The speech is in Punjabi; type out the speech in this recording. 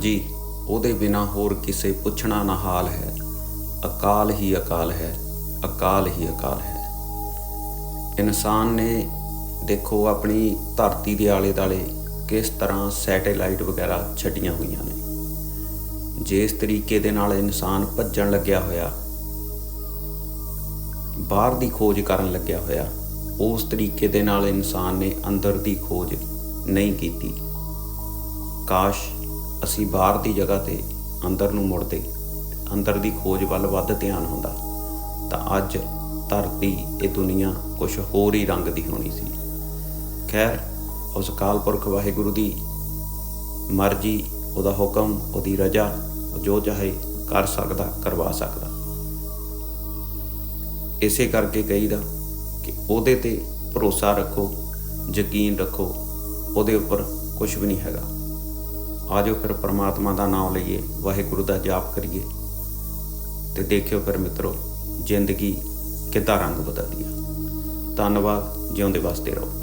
ਹਾਂਜੀ, ਉਹਦੇ ਬਿਨਾ ਹੋਰ ਕਿਸੇ ਪੁੱਛਣਾ ਨਾ ਹਾਲ ਹੈ। ਅਕਾਲ ਹੀ ਅਕਾਲ ਹੈ, ਅਕਾਲ ਹੀ ਅਕਾਲ ਹੈ। ਇਨਸਾਨ ਨੇ, ਦੇਖੋ ਆਪਣੀ ਧਰਤੀ ਦੇ ਆਲੇ ਦਾਲੇ ਕਿਸ ਤਰ੍ਹਾਂ ਸੈਟੇਲਾਈਟ ਵਗੈਰਾ ਛੱਡੀਆਂ ਹੋਈਆਂ ਨੇ। ਜਿਸ ਤਰੀਕੇ ਦੇ ਨਾਲ ਇਨਸਾਨ ਭੱਜਣ ਲੱਗਿਆ ਹੋਇਆ, ਬਾਹਰ ਦੀ ਖੋਜ ਕਰਨ ਲੱਗਿਆ ਹੋਇਆ, ਉਸ ਤਰੀਕੇ ਦੇ ਨਾਲ ਇਨਸਾਨ ਨੇ ਅੰਦਰ ਦੀ ਖੋਜ ਨਹੀਂ ਕੀਤੀ। ਕਾਸ਼ ਅਸੀਂ ਬਾਹਰ ਦੀ ਜਗ੍ਹਾ ਤੇ ਅੰਦਰ ਨੂੰ ਮੁੜਦੇ, ਅੰਦਰ ਦੀ ਖੋਜ ਵੱਲ ਵੱਧ ਧਿਆਨ ਹੁੰਦਾ, ਤਾਂ ਅੱਜ ਧਰਤੀ ਇਹ ਦੁਨੀਆ ਕੁਝ ਹੋਰ ਹੀ ਰੰਗ ਦੀ ਹੋਣੀ ਸੀ। ਖੈਰ, ਉਸ ਅਕਾਲ ਪੁਰਖ ਵਾਹਿਗੁਰੂ ਦੀ ਮਰਜ਼ੀ, ਉਹਦਾ ਹੁਕਮ, ਉਹਦੀ ਰਜ਼ਾ ਜੋ ਚਾਹੇ ਕਰ ਸਕਦਾ, ਕਰਵਾ ਸਕਦਾ। ਇਸੇ ਕਰਕੇ ਕਹੀਦਾ ਕਿ ਉਹਦੇ ਤੇ ਭਰੋਸਾ ਰੱਖੋ, ਯਕੀਨ ਰੱਖੋ, ਉਹਦੇ ਉੱਪਰ ਕੁਝ ਵੀ ਨਹੀਂ ਹੈਗਾ। ਆਜੋ ਫਿਰ ਪ੍ਰਮਾਤਮਾ ਦਾ ਨਾਮ ਲਈਏ, ਵਾਹਿਗੁਰੂ ਦਾ ਜਾਪ ਕਰੀਏ। ਤੇ ਦੇਖਿਓ ਫਿਰ ਮਿੱਤਰੋ, ਜ਼ਿੰਦਗੀ ਕਿੱਦਾਂ ਰੰਗ ਬਦਲਦੀ ਆ। ਧੰਨਵਾਦ, ਜਿਉਂਦੇ ਵਾਸਤੇ ਰਹੋ।